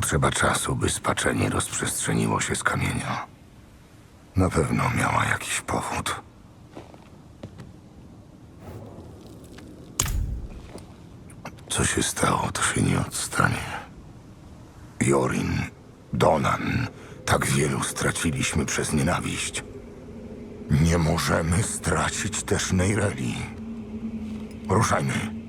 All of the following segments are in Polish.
Potrzeba czasu, by spaczenie rozprzestrzeniło się z kamienia. Na pewno miała jakiś powód. Co się stało, to się nie odstanie. Jorin, Donan, tak wielu straciliśmy przez nienawiść. Nie możemy stracić też Neireli. Ruszajmy.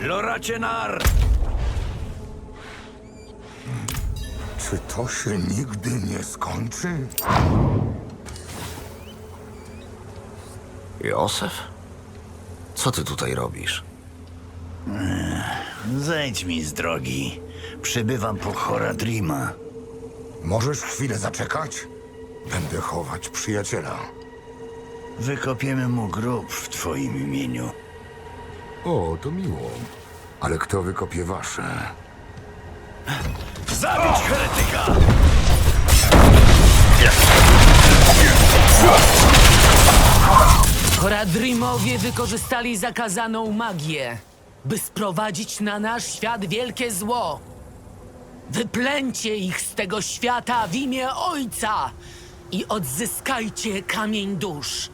Loracienar! Czy to się nigdy nie skończy? Józef? Co ty tutaj robisz? Zejdź mi z drogi. Przybywam po Horadrima. Możesz chwilę zaczekać? Będę chować przyjaciela. Wykopiemy mu grób w twoim imieniu. O, to miło. Ale kto wykopie wasze? Zabić heretyka! Horadrimowie wykorzystali zakazaną magię, by sprowadzić na nasz świat wielkie zło. Wyplęcie ich z tego świata w imię Ojca i odzyskajcie kamień dusz.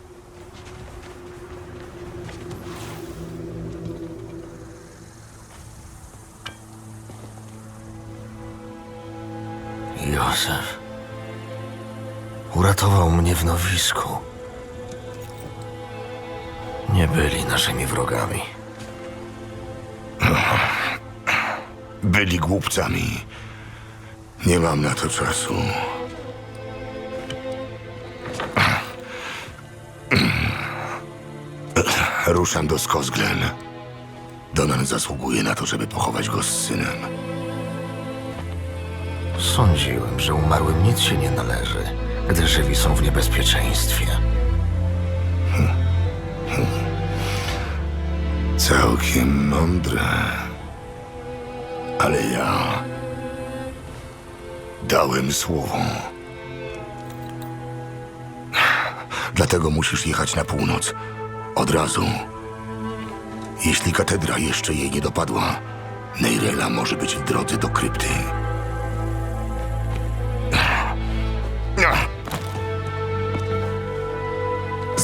Józef. Uratował mnie w nowisku. Nie byli naszymi wrogami. Byli głupcami. Nie mam na to czasu. Ruszam do Skosglen. Donan zasługuje na to, żeby pochować go z synem. Sądziłem, że umarłym nic się nie należy, gdy żywi są w niebezpieczeństwie. Całkiem mądre. Ale ja dałem słowo. Dlatego musisz jechać na północ. Od razu. Jeśli katedra jeszcze jej nie dopadła, Neirela może być w drodze do krypty.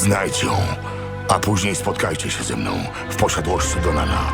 Znajdź ją, a później spotkajcie się ze mną w posiadłości Donana.